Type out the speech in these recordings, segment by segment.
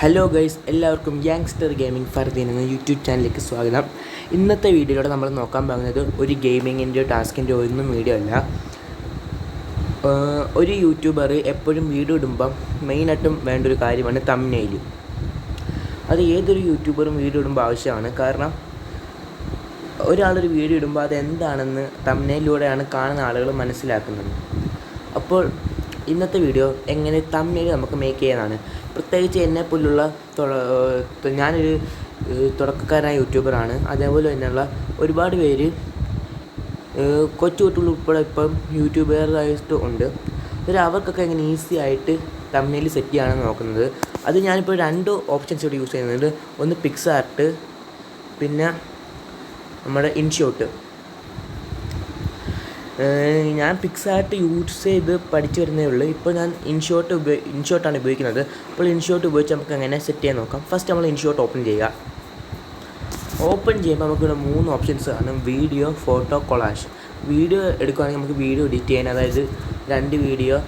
Hello guys എല്ലാവർക്കും യാങ്സ്റ്റർ gaming Fardeen എന്ന യൂട്യൂബ് ചാനലിലേക്ക് സ്വാഗതം. ഇന്നത്തെ വീഡിയോയിലൂടെ നമ്മൾ നോക്കാൻ പോകുന്നത് ഒരു ഗെയിമിങ്ങിന്റെയോ ടാസ്കിന്റെയോ ഒന്നും വീഡിയോ അല്ല. ഒരു യൂട്യൂബർ എപ്പോഴും വീഡിയോ ഇടുമ്പം മെയിനായിട്ടും വേണ്ട ഒരു കാര്യമാണ് തമ്മിനെയിൽ അത് ഏതൊരു യൂട്യൂബറും വീഡിയോ ഇടുമ്പോൾ ആവശ്യമാണ്. കാരണം ഒരാളൊരു വീഡിയോ ഇടുമ്പോൾ അത് എന്താണെന്ന് തമ്നയിലൂടെയാണ് കാണുന്ന ആളുകൾ മനസ്സിലാക്കുന്നത്. അപ്പോൾ ഇന്നത്തെ വീഡിയോ എങ്ങനെ തമ്മിൽ നമുക്ക് മേക്ക് ചെയ്യാനാണ്. പ്രത്യേകിച്ച് എന്നെ പോലുള്ള ഞാനൊരു തുടക്കക്കാരായ യൂട്യൂബറാണ് അതേപോലെ തന്നെയുള്ള ഒരുപാട് പേര് കൊച്ചു കുട്ടികൾ ഉൾപ്പെടെ ഇപ്പം യൂട്യൂബറായിട്ട് ഉണ്ട്. ഒരു അവർക്കൊക്കെ എങ്ങനെ ഈസി ആയിട്ട് തമ്മിൽ സെറ്റ് ചെയ്യാനാണ് നോക്കുന്നത്. അത് ഞാനിപ്പോൾ രണ്ട് ഓപ്ഷൻസ് ഇവിടെ യൂസ് ചെയ്യുന്നുണ്ട്. ഒന്ന് പിക്സ് ആർട്ട് പിന്നെ നമ്മുടെ ഇൻഷോട്ട് ഞാൻ പിക്സാർട്ട് യൂസ് ചെയ്ത് പഠിച്ചു വരുന്നേ ഉള്ളൂ. ഇപ്പോൾ ഞാൻ ഇൻഷോട്ട് ഉപയോഗി ഇൻഷോട്ടാണ് ഉപയോഗിക്കുന്നത്. അപ്പോൾ ഇൻഷോട്ട് ഉപയോഗിച്ച് നമുക്ക് അങ്ങനെ സെറ്റ് ചെയ്യാൻ നോക്കാം. ഫസ്റ്റ് നമ്മൾ ഇൻഷോട്ട് ഓപ്പൺ ചെയ്യുക. ഓപ്പൺ ചെയ്യുമ്പോൾ നമുക്കിവിടെ മൂന്ന് ഓപ്ഷൻസ് കാണും വീഡിയോ ഫോട്ടോ കൊളാഷ് വീഡിയോ എടുക്കുകയാണെങ്കിൽ നമുക്ക് വീഡിയോ എഡിറ്റ് ചെയ്യാൻ അതായത് രണ്ട് വീഡിയോ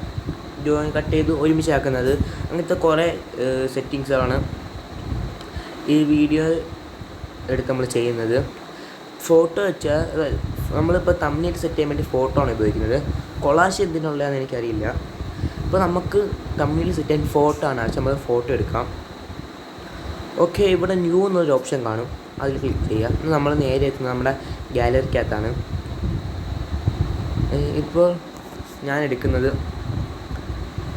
കട്ട് ചെയ്ത് ഒരുമിച്ചാക്കുന്നത് അങ്ങനത്തെ കുറേ സെറ്റിങ്സാണ് ഈ വീഡിയോ എടുത്ത് നമ്മൾ ചെയ്യുന്നത്. ഫോട്ടോ വെച്ചാൽ നമ്മളിപ്പോൾ തമ്മിൽ സെറ്റ് ചെയ്യാൻ വേണ്ടി ഫോട്ടോ ആണ് ഉപയോഗിക്കുന്നത്. കൊളാഷ് എന്തിനുള്ളതെന്ന് എനിക്കറിയില്ല. ഇപ്പോൾ നമുക്ക് തമ്മിൽ സെറ്റ് ചെയ്യാൻ ഫോട്ടോ ആണ് ആവശ്യം. നമ്മൾ ഫോട്ടോ എടുക്കാം. ഓക്കെ ഇവിടെ ന്യൂ എന്നൊരു ഓപ്ഷൻ കാണും. അതിൽ ക്ലിക്ക് ചെയ്യുക. നമ്മൾ നേരെ എത്തുന്നത് നമ്മുടെ ഗാലറിക്കകത്താണ് ഇപ്പോൾ ഞാൻ എടുക്കുന്നത്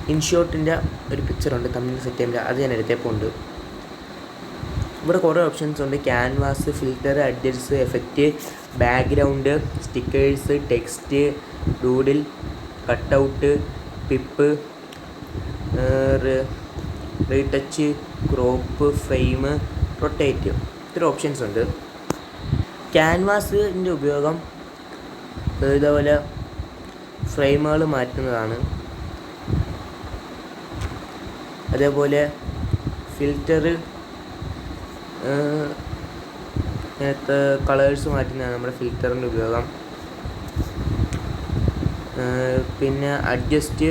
ഇൻഷോട്ടിന്റെ ഒരു പിക്ചറുണ്ട് തമ്മിൽ സെറ്റ് ചെയ്യുമ്പോൾ അത് ഞാൻ എടുത്തപ്പോൾ ഉണ്ട്. ഇവിടെ കുറേ ഓപ്ഷൻസ് ഉണ്ട്. Canvas filter adjust effect background stickers text doodle cutout pip retouch crop frame rotate ഇത്ര ഓപ്ഷൻസ് ഉണ്ട്. ക്യാൻവാസിന്റെ ഉപയോഗം ഇതേപോലെ ഫ്രെയിമുകൾ മാറ്റുന്നതാണ്. അതേപോലെ ഫിൽറ്റർ ഇങ്ങനത്തെ കളേഴ്സ് മാറ്റുന്നതാണ് നമ്മുടെ ഫിൽറ്ററിന്റെ ഉപയോഗം. പിന്നെ അഡ്ജസ്റ്റ്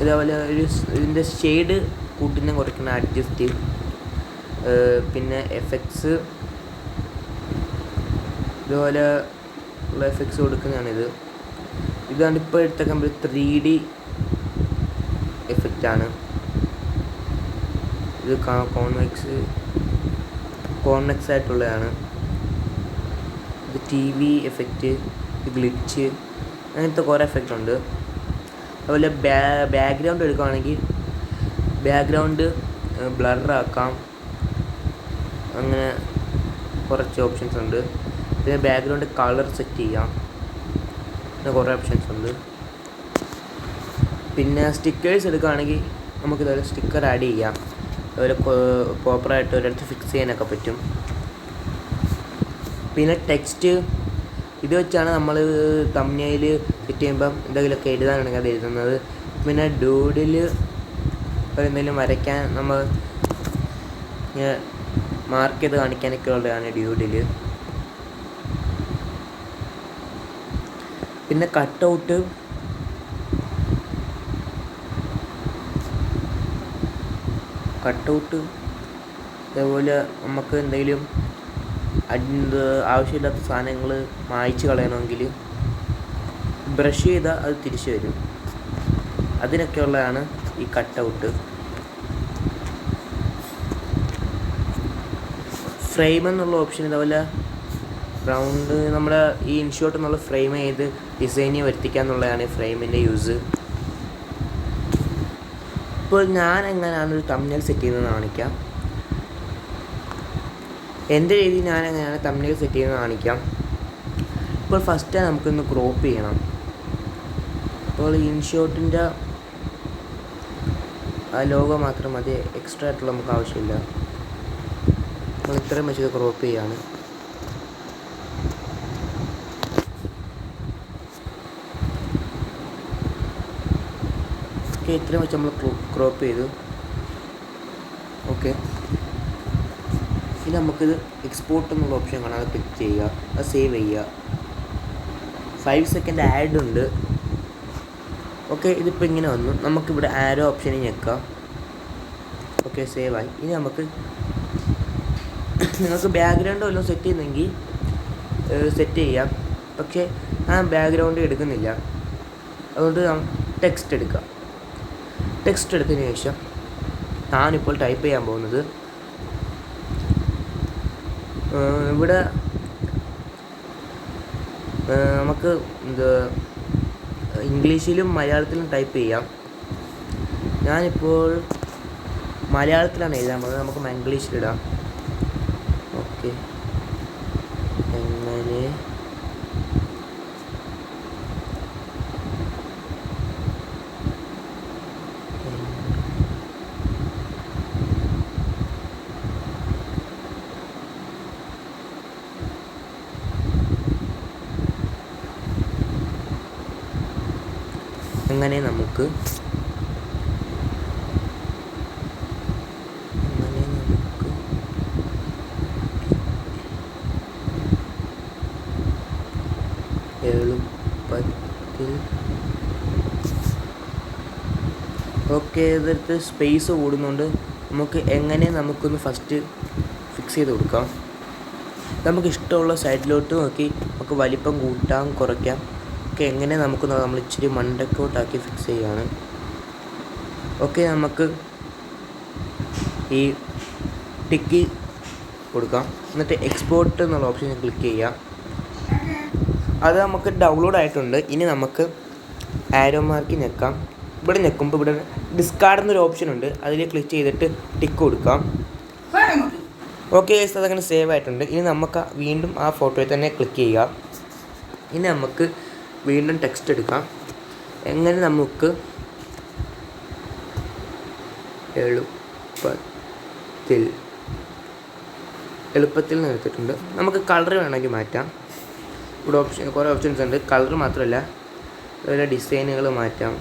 ഇതേപോലെ ഒരു ഇതിന്റെ ഷെയ്ഡ് കൂട്ടുന്ന കുറയ്ക്കുന്ന അഡ്ജസ്റ്റ്. പിന്നെ എഫക്ട്സ്. ഇതുപോലെ ഉള്ള എഫക്ട്സ് കൊടുക്കുന്നതാണിത്. ഇതാണ് ഇപ്പോൾ എടുത്ത കമ്പനി ത്രീ ഡി എഫക്റ്റാണ്. ഇത് കോൺവെക്സ് കോൺവെക്സ് ആയിട്ടുള്ളതാണ്. ഇത് ടി വി എഫക്റ്റ് ഗ്ലിച്ച് അങ്ങനത്തെ കുറേ എഫക്റ്റ് ഉണ്ട്. അതുപോലെ ബാ ബാക്ക്ഗ്രൗണ്ട് എടുക്കുകയാണെങ്കിൽ ബാക്ക്ഗ്രൗണ്ട് ബ്ലറാക്കാം അങ്ങനെ കുറച്ച് ഓപ്ഷൻസ് ഉണ്ട്. പിന്നെ ബാക്ക്ഗ്രൗണ്ട് കളർ സെറ്റ് ചെയ്യാം. അങ്ങനെ കുറേ ഓപ്ഷൻസ് ഉണ്ട്. പിന്നെ സ്റ്റിക്കേഴ്സ് എടുക്കുകയാണെങ്കിൽ നമുക്ക് സ്റ്റിക്കർ ആഡ് ചെയ്യാം. അതുപോലെ പ്രോപ്പറായിട്ട് ഒരിടത്ത് ഫിക്സ് ചെയ്യാനൊക്കെ പറ്റും. പിന്നെ ടെക്സ്റ്റ് ഇത് വെച്ചാണ് നമ്മൾ തമ്മിൽ സെറ്റ് ചെയ്യുമ്പം എന്തെങ്കിലുമൊക്കെ എഴുതാനാണെങ്കിൽ അത് എഴുതുന്നത്. പിന്നെ ഡൂഡിൽ എന്തെങ്കിലും വരയ്ക്കാൻ നമ്മൾ മാർക്ക് ചെയ്ത് കാണിക്കാനൊക്കെ ഉള്ളതാണ് ഡ്യൂഡിൽ പിന്നെ കട്ടൗട്ട് കട്ടൗട്ട് അതേപോലെ നമുക്ക് എന്തെങ്കിലും എന്ത് ആവശ്യമില്ലാത്ത സാധനങ്ങൾ മായ്ച്ച് കളയണമെങ്കിൽ ബ്രഷ് ചെയ്താൽ അത് തിരിച്ചു വരും. അതിനൊക്കെ ഉള്ളതാണ് ഈ കട്ടൗട്ട് ഫ്രെയിം എന്നുള്ള ഓപ്ഷൻ ഇതേപോലെ റൗണ്ട് നമ്മുടെ ഈ ഇൻഷോട്ട് എന്നുള്ള ഫ്രെയിം ചെയ്ത് ഡിസൈനിൽ ഈ ഫ്രെയിമിന്റെ യൂസ് ഇപ്പോൾ ഞാൻ എങ്ങനെയാണ് ഒരു തമ്മിൽ സെറ്റ് ചെയ്യുന്നത് കാണിക്കാം. എന്റെ രീതിയിൽ ഞാൻ എങ്ങനെയാണ് തമ്മിൽ സെറ്റ് ചെയ്യുന്നത് കാണിക്കാം. ഇപ്പോൾ ഫസ്റ്റ് നമുക്കൊന്ന് ക്രോപ്പ് ചെയ്യണം. അപ്പോൾ ഇൻഷോട്ടിന്റെ ലോഗോ മാത്രം മതി. എക്സ്ട്രാ ആയിട്ടുള്ള നമുക്ക് ആവശ്യമില്ല. നമ്മൾ ഇത്രയും വെച്ചത് ക്രോപ്പ് ചെയ്യാണ്. ഓക്കെ ഇത്രയും വെച്ച് നമ്മൾ ക്രോപ്പ് ചെയ്തു. ഓക്കെ ഇനി നമുക്കിത് എക്സ്പോർട്ട് എന്നുള്ള ഓപ്ഷൻ കാണാം. അത് ക്ലിക്ക് ചെയ്യുക. അത് സേവ് ചെയ്യുക. ഫൈവ് സെക്കൻഡ് ആഡ് ഉണ്ട്. ഓക്കെ ഇതിപ്പോൾ ഇങ്ങനെ വന്നു. നമുക്കിവിടെ ആരോ ഓപ്ഷനിൽ ഞെക്കാം ഓക്കെ ആയി. ഇനി നമുക്ക് നിങ്ങൾക്ക് ബാക്ക്ഗ്രൗണ്ട് വല്ലതും സെറ്റ് ചെയ്യുന്നെങ്കിൽ സെറ്റ് ചെയ്യാം. പക്ഷേ ആ ബാക്ക്ഗ്രൗണ്ട് എടുക്കുന്നില്ല. അതുകൊണ്ട് ടെക്സ്റ്റ് എടുക്കാം. ടെക്സ്റ്റ് എടുത്തതിന് ശേഷം താനിപ്പോൾ ടൈപ്പ് ചെയ്യാൻ പോകുന്നത് ഇവിടെ നമുക്ക് ഇത് ഇംഗ്ലീഷിലും മലയാളത്തിലും ടൈപ്പ് ചെയ്യാം. ഞാനിപ്പോൾ മലയാളത്തിലാണ് എഴുതാൻ പോകുന്നത്. നമുക്ക് മംഗ്ലീഷിലിടാം ഓക്കെ എങ്ങനെ അങ്ങനെ നമുക്ക് ഓക്കെ ഇതിലത്തെ സ്പേസ് കൂടുന്നുണ്ട്. നമുക്ക് എങ്ങനെ നമുക്കൊന്ന് ഫസ്റ്റ് ഫിക്സ് ചെയ്ത് കൊടുക്കാം. നമുക്ക് ഇഷ്ടമുള്ള സൈഡിലോട്ട് നോക്കി. നമുക്ക് വലിപ്പം കൂട്ടാം കുറയ്ക്കാം. ഒക്കെ എങ്ങനെ നമുക്ക് നമ്മൾ ഇച്ചിരി മണ്ടക്കോട്ടാക്കി ഫിക്സ് ചെയ്യുകയാണ് ഓക്കെ നമുക്ക് ഈ ടിക്കി കൊടുക്കാം. എന്നിട്ട് എക്സ്പോർട്ട് എന്നുള്ള ഓപ്ഷൻ ക്ലിക്ക് ചെയ്യാം. അത് നമുക്ക് ഡൗൺലോഡ് ആയിട്ടുണ്ട്. ഇനി നമുക്ക് ആരോ മാർക്ക് ഞെക്കാം. ഇവിടെ ഞെക്കുമ്പോൾ ഇവിടെ ഡിസ്കാർഡ് എന്നൊരു ഓപ്ഷൻ ഉണ്ട്. അതിൽ ക്ലിക്ക് ചെയ്തിട്ട് ടിക്ക് കൊടുക്കാം. ഓക്കെ അതങ്ങനെ സേവ് ആയിട്ടുണ്ട്. ഇനി നമുക്ക് വീണ്ടും ആ ഫോട്ടോയിൽ തന്നെ ക്ലിക്ക് ചെയ്യുക ഇനി നമുക്ക് വീണ്ടും ടെക്സ്റ്റ് എടുക്കാം. എങ്ങനെ നമുക്ക് എളുപ്പത്തിൽ എളുപ്പത്തിൽ നിർത്തിയിട്ടുണ്ട്. നമുക്ക് കളർ വേണമെങ്കിൽ മാറ്റാം. ഇവിടെ ഓപ്ഷൻ കുറേ ഓപ്ഷൻസ് ഉണ്ട്. കളർ മാത്രമല്ല അതുപോലെ ഡിസൈനുകൾ മാറ്റാം.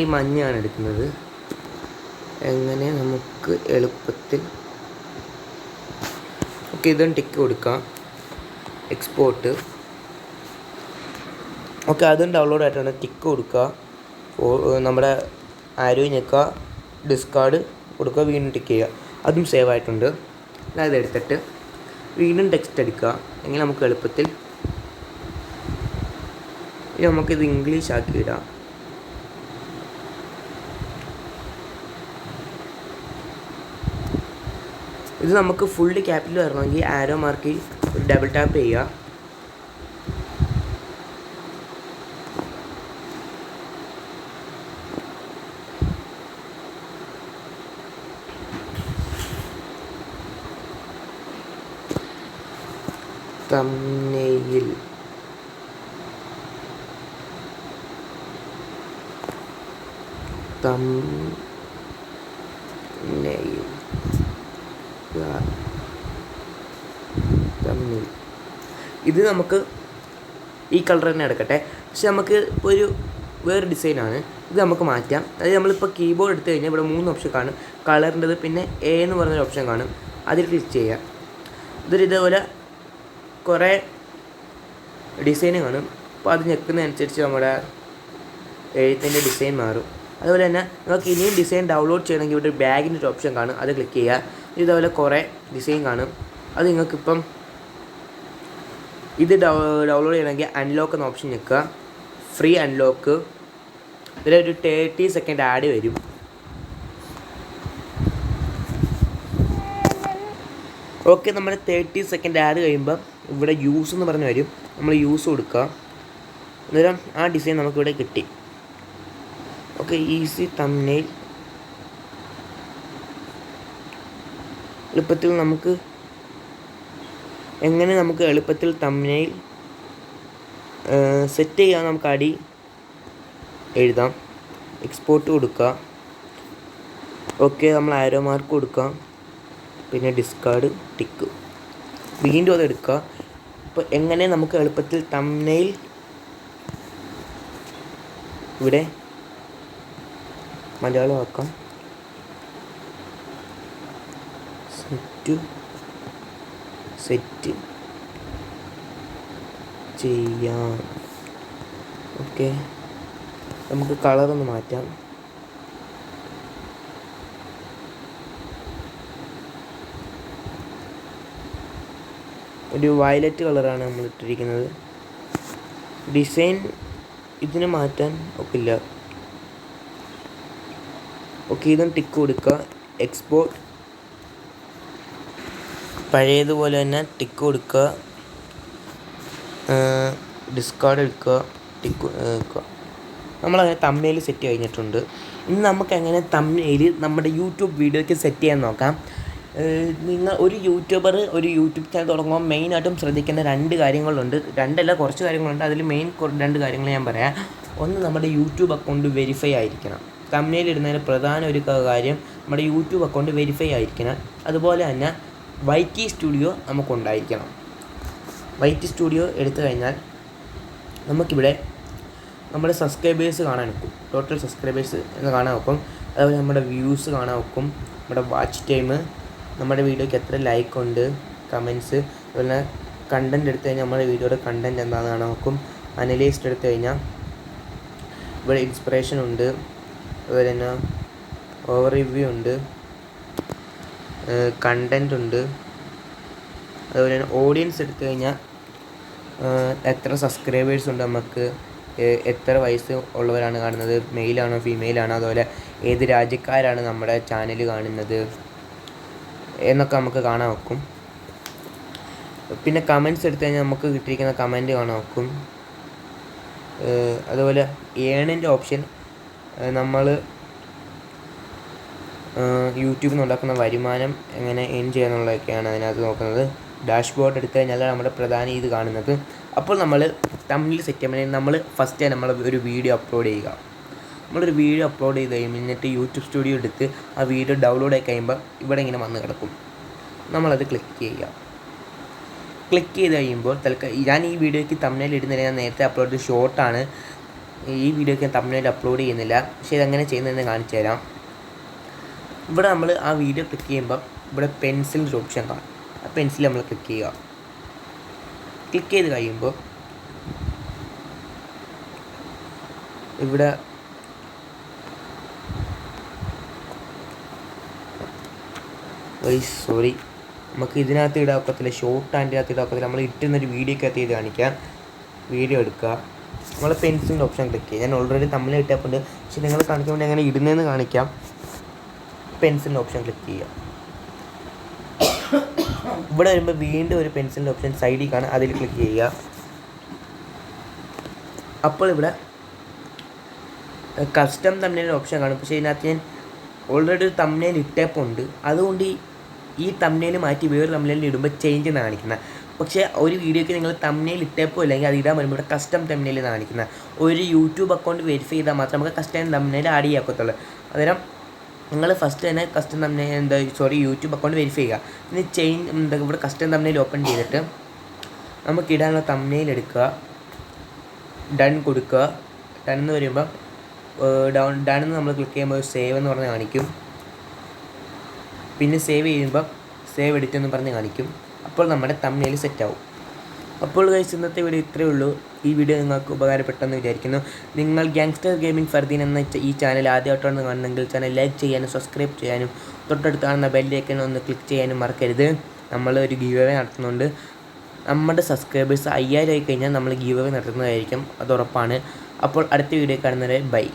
ഈ മഞ്ഞാണ് എടുക്കുന്നത്. എങ്ങനെ നമുക്ക് എളുപ്പത്തിൽ ഓക്കെ ഇതും ടിക്ക് കൊടുക്കാം. എക്സ്പോർട്ട് ഓക്കെ അതും ഡൗൺലോഡ് ആയിട്ടാണ്. ടിക്ക് കൊടുക്കുക. നമ്മുടെ ആരോ ഞെക്കുക. ഡിസ്കാർഡ് കൊടുക്കുക. വീണ്ടും ടിക്ക് ചെയ്യുക. അതും സേവ് ആയിട്ടുണ്ട്. അതായത് എടുത്തിട്ട് വീണ്ടും ടെക്സ്റ്റ് എടുക്കുക. എങ്കിൽ നമുക്ക് എളുപ്പത്തിൽ ഇനി നമുക്കിത് ഇംഗ്ലീഷ് ആക്കി ഇടാം. ഇത് നമുക്ക് ഫുള്ള് ക്യാപിറ്റൽ വരണമെങ്കിൽ ആരോ മാർക്ക് ഡബിൾ ടാപ്പ് ചെയ്യുക. തമ്മിൽ ഇത് നമുക്ക് ഈ കളർ തന്നെ എടുക്കട്ടെ. പക്ഷെ നമുക്ക് ഇപ്പോൾ ഒരു വേറെ ഡിസൈനാണ് ഇത് നമുക്ക് മാറ്റാം. അതായത് നമ്മളിപ്പോൾ കീബോർഡ് എടുത്തു കഴിഞ്ഞാൽ ഇവിടെ മൂന്ന് ഓപ്ഷൻ കാണും. കളറിന്റെത് പിന്നെ എ എന്ന് പറഞ്ഞൊരു ഓപ്ഷൻ കാണും. അതിൽ ക്ലിക്ക് ചെയ്യാം. ഇതൊരു ഇതേപോലെ കുറേ ഡിസൈൻ കാണും. അപ്പോൾ അത് ഞെക്കുന്നതനുസരിച്ച് നമ്മുടെ എഴുത്തിന്റെ ഡിസൈൻ മാറും. അതുപോലെ തന്നെ നിങ്ങൾക്ക് ഇനിയും ഡിസൈൻ ഡൗൺലോഡ് ചെയ്യണമെങ്കിൽ ഇവിടെ ബാഗിന്റെ ഒരു ഓപ്ഷൻ കാണും. അത് ക്ലിക്ക് ചെയ്യുക. ഇതേപോലെ കുറേ ഡിസൈൻ കാണും. അത് നിങ്ങൾക്കിപ്പം ഇത് ഡൗ ഡൗൺലോഡ് ചെയ്യണമെങ്കിൽ അൺലോക്ക് എന്ന ഓപ്ഷൻ ഞെക്കുക. ഫ്രീ അൺലോക്ക് ഇതിലൊരു തേർട്ടി സെക്കൻഡ് ആഡ് വരും. ഓക്കെ നമ്മുടെ തേർട്ടി സെക്കൻഡ് ആഡ് കഴിയുമ്പോൾ ഇവിടെ യൂസ് എന്ന് പറഞ്ഞ് വരും നമ്മൾ യൂസ് കൊടുക്കുക. അന്നേരം ആ ഡിസൈൻ നമുക്കിവിടെ കിട്ടി. ഓക്കെ ഈസി തമ്നെയിൽ എളുപ്പത്തിൽ നമുക്ക് എങ്ങനെ നമുക്ക് എളുപ്പത്തിൽ തമ്മിൽ സെറ്റ് ചെയ്യാൻ നമുക്ക് അടി എഴുതാം. എക്സ്പോർട്ട് കൊടുക്കുക. ഓക്കെ നമ്മൾ ആരോ മാർക്ക് കൊടുക്കാം പിന്നെ ഡിസ്കാർഡ് ടിക്ക് വീണ്ടും അത് എടുക്കുക. അപ്പോൾ എങ്ങനെ നമുക്ക് എളുപ്പത്തിൽ തമ്നെയിൽ ഇവിടെ മലയാളമാക്കാം. സെറ്റ് സെറ്റ് ചെയ്യാം. ഓക്കെ നമുക്ക് കളറൊന്ന് മാറ്റാം. ഒരു വയലറ്റ് കളറാണ് നമ്മൾ ഇട്ടിരിക്കുന്നത്. ഡിസൈൻ ഇതിന് മാറ്റാൻ ഒക്കില്ല. ഓക്കെ ഇതും ടിക്ക് കൊടുക്കുക. എക്സ്പോർട്ട് പഴയതുപോലെ തന്നെ ടിക്ക് കൊടുക്കുക. ഡിസ്കാർഡ് എടുക്കുക. ടിക്ക് വെക്കുക നമ്മളങ്ങനെ തമ്മയിൽ സെറ്റ് കഴിഞ്ഞിട്ടുണ്ട്. ഇനി നമുക്ക് എങ്ങനെ തമ്മയിൽ നമ്മുടെ യൂട്യൂബ് വീഡിയോയ്ക്ക് സെറ്റ് ചെയ്യാൻ നോക്കാം. നിങ്ങൾ ഒരു യൂട്യൂബർ ഒരു യൂട്യൂബ് ചാനൽ തുടങ്ങുമ്പോൾ മെയിനായിട്ടും ശ്രദ്ധിക്കേണ്ട രണ്ട് കാര്യങ്ങളുണ്ട്. രണ്ടല്ല കുറച്ച് കാര്യങ്ങളുണ്ട്. അതിൽ മെയിൻ രണ്ട് കാര്യങ്ങൾ ഞാൻ പറയാം. ഒന്ന് നമ്മുടെ യൂട്യൂബ് അക്കൗണ്ട് വെരിഫൈ ആയിരിക്കണം. തമ്മയിൽ ഇടുന്നതിന് പ്രധാന ഒരു കാര്യം നമ്മുടെ യൂട്യൂബ് അക്കൗണ്ട് വെരിഫൈ ആയിരിക്കണം. അതുപോലെ തന്നെ വൈറ്റി സ്റ്റുഡിയോ നമുക്കുണ്ടായിരിക്കണം. വൈറ്റി സ്റ്റുഡിയോ എടുത്തു കഴിഞ്ഞാൽ നമുക്കിവിടെ നമ്മുടെ സബ്സ്ക്രൈബേഴ്സ് കാണാൻ വെക്കും ടോട്ടൽ സബ്സ്ക്രൈബേഴ്സ് എന്ന് കാണാൻ വെക്കും അതുപോലെ നമ്മുടെ വ്യൂസ് കാണാൻ വെക്കും നമ്മുടെ വാച്ച് ടൈം നമ്മുടെ വീഡിയോയ്ക്ക് എത്ര ലൈക്ക് ഉണ്ട് കമൻസ് അതുപോലെ കണ്ടന്റ് എടുത്തു കഴിഞ്ഞാൽ നമ്മുടെ വീഡിയോയുടെ കണ്ടന്റ് എന്താണെന്ന് നോക്കും അനലൈസ്ഡ് എടുത്തു കഴിഞ്ഞാൽ ഇവിടെ ഇൻസ്പിറേഷൻ ഉണ്ട്. അതുപോലെ തന്നെ ഓവർ റിവ്യൂ ഉണ്ട് കണ്ടന്റ് ഉണ്ട്. അതുപോലെ തന്നെ ഓഡിയൻസ് എടുത്തു കഴിഞ്ഞാൽ എത്ര സബ്സ്ക്രൈബേഴ്സ് ഉണ്ട് നമുക്ക് എത്ര വയസ്സ് ഉള്ളവരാണ് കാണുന്നത് മെയിലാണോ ഫീമെയിലാണോ അതുപോലെ ഏത് രാജ്യക്കാരാണ് നമ്മുടെ ചാനൽ കാണുന്നത്. എന്നൊക്കെ നമുക്ക് കാണാൻ വെക്കും പിന്നെ കമന്റ്സ് എടുത്തു കഴിഞ്ഞാൽ നമുക്ക് കിട്ടിയിരിക്കുന്ന കമന്റ് കാണാൻ വെക്കും അതുപോലെ ഏണിന്റെ ഓപ്ഷൻ നമ്മൾ യൂട്യൂബിൽ നിന്ന് ഉണ്ടാക്കുന്ന വരുമാനം എങ്ങനെ ഏൺ ചെയ്യാന്നുള്ളതൊക്കെയാണ് അതിനകത്ത് നോക്കുന്നത്. ഡാഷ്ബോർഡ് എടുത്തു കഴിഞ്ഞാൽ നമ്മുടെ പ്രധാന ഇത് കാണുന്നത്. അപ്പോൾ നമ്മൾ തമ്മിൽ സെറ്റ് ചെയ്യുമ്പോൾ നമ്മൾ ഫസ്റ്റ് നമ്മൾ ഒരു വീഡിയോ അപ്ലോഡ് ചെയ്യുക. നമ്മളൊരു വീഡിയോ അപ്ലോഡ് ചെയ്ത് കഴിയുമ്പോൾ എന്നിട്ട് യൂട്യൂബ് സ്റ്റുഡിയോ എടുത്ത് ആ വീഡിയോ ഡൗൺലോഡ് ആയി കഴിയുമ്പോൾ ഇവിടെ ഇങ്ങനെ വന്ന് കിടക്കും. നമ്മളത് ക്ലിക്ക് ചെയ്യുക. ക്ലിക്ക് ചെയ്ത് കഴിയുമ്പോൾ തൽക്കാലം ഞാൻ ഈ വീഡിയോയ്ക്ക് തമ്മിൽ ഇടുന്നില്ല ഞാൻ നേരത്തെ അപ്ലോഡ് ചെയ്ത ഷോർട്ടാണ് ഈ വീഡിയോയ്ക്ക് ഞാൻ തമ്മിൽ അപ്ലോഡ് ചെയ്യുന്നില്ല. പക്ഷേ ഇതെങ്ങനെ ചെയ്യുന്നതെന്ന് കാണിച്ചു തരാം. ഇവിടെ നമ്മൾ ആ വീഡിയോ ക്ലിക്ക് ചെയ്യുമ്പോൾ ഇവിടെ പെൻസിലിന്റെ ഓപ്ഷൻ കാണാം. ആ പെൻസിൽ നമ്മൾ ക്ലിക്ക് ചെയ്യുക. ക്ലിക്ക് ചെയ്ത് കഴിയുമ്പോൾ ഇവിടെ സോറി നമുക്ക് ഇതിനകത്ത് ഇടാൻ ഒക്കത്തില്ല ഷോർട്ട് ആൻഡ് അകത്ത് ഇടാൻ ഒക്കത്തില്ല നമ്മൾ ഇട്ടുന്നൊരു വീഡിയോക്കകത്ത് ചെയ്ത് കാണിക്കാം. വീഡിയോ എടുക്കുക. നമ്മൾ പെൻസിലിന്റെ ഓപ്ഷൻ ക്ലിക്ക് ചെയ്യുക ഞാൻ ഓൾറെഡി തമ്മിൽ ഇട്ടപ്പോൾ പക്ഷെ നിങ്ങൾ കാണിക്കാൻ വേണ്ടി എങ്ങനെ ഇടുന്നതെന്ന് കാണിക്കാം. പെൻസിലിന്റെ ഓപ്ഷൻ ക്ലിക്ക് ചെയ്യുക ഇവിടെ വരുമ്പോൾ വീണ്ടും ഒരു പെൻസിലിന്റെ ഓപ്ഷൻ സൈഡിൽ കാണാം. അതിൽ ക്ലിക്ക് ചെയ്യുക. അപ്പോൾ ഇവിടെ കസ്റ്റം തമ്മിൽ ഓപ്ഷൻ കാണും. പക്ഷേ ഇതിനകത്ത് ഞാൻ ഓൾറെഡി ഒരു തമ്മിൽ ഇട്ടേപ്പുണ്ട്. അതുകൊണ്ട് ഈ- ഈ തമ്മിൽ മാറ്റി വേറെ തമ്മിൽ ഇടുമ്പോൾ ചേഞ്ച് കാണിക്കുന്നത് പക്ഷേ ഒരു വീഡിയോയ്ക്ക് നിങ്ങൾ തമ്മിൽ ഇട്ടേപ്പോ അല്ലെങ്കിൽ അത് ഇടാൻ വരുമ്പോൾ കസ്റ്റം തമ്മിൽ കാണിക്കുന്നത് ഒരു യൂട്യൂബ് അക്കൗണ്ട് വെരിഫൈ ചെയ്താൽ മാത്രം നമുക്ക് കസ്റ്റം തമ്മിൽ ആഡ് ചെയ്യാക്കത്തുള്ളൂ. അന്നേരം നിങ്ങൾ ഫസ്റ്റ് തന്നെ കസ്റ്റം തമ്മിൽ എന്താ സോറി യൂട്യൂബ് അക്കൗണ്ട് വെരിഫൈ ചെയ്യുക. ഇനി ചെയിൻ എന്താ ഇവിടെ കസ്റ്റം തമ്മിൽ ഓപ്പൺ ചെയ്തിട്ട് നമുക്ക് ഇടാനുള്ള തമ്മിൽ എടുക്കുക. ഡൺ കൊടുക്കുക. ഡൺ എന്ന് പറയുമ്പോൾ ഡൗൺ ഡൺ എന്ന് നമ്മൾ ക്ലിക്ക് ചെയ്യുമ്പോൾ സേവ് എന്ന് പറഞ്ഞ് കാണിക്കും. പിന്നെ സേവ് ചെയ്യുമ്പോൾ സേവ് എഡിറ്റ് എന്ന് പറഞ്ഞ് കാണിക്കും. അപ്പോൾ നമ്മുടെ തമ്മിൽ സെറ്റ് ആവും. അപ്പോൾ കഴിച്ച് ഇന്നത്തെ വീഡിയോ ഇത്രയേ ഉള്ളൂ. ഈ വീഡിയോ നിങ്ങൾക്ക് ഉപകാരപ്പെട്ടെന്ന് വിചാരിക്കുന്നു. നിങ്ങൾ ഗ്യാങ്സ്റ്റർ ഗെയിമിംഗ് ഫർദീൻ എന്ന ഈ ചാനൽ ആദ്യമായിട്ടാണ് കാണുന്നെങ്കിൽ ചാനൽ ലൈക്ക് ചെയ്യാനും സബ്സ്ക്രൈബ് ചെയ്യാനും തൊട്ടടുത്ത് കാണുന്ന ബെല്ലേക്കൻ ഒന്ന് ക്ലിക്ക് ചെയ്യാനും മറക്കരുത്. നമ്മൾ ഒരു ഗീവ് അവേ നടത്തുന്നുണ്ട്. നമ്മുടെ സബ്സ്ക്രൈബേഴ്സ് അയ്യായിരം ആയി കഴിഞ്ഞാൽ നമ്മൾ ഗീവ് അവേ നടത്തുന്നതായിരിക്കും. അത് ഉറപ്പാണ്. അപ്പോൾ അടുത്ത വീഡിയോ കാണുന്നവരെ ബൈ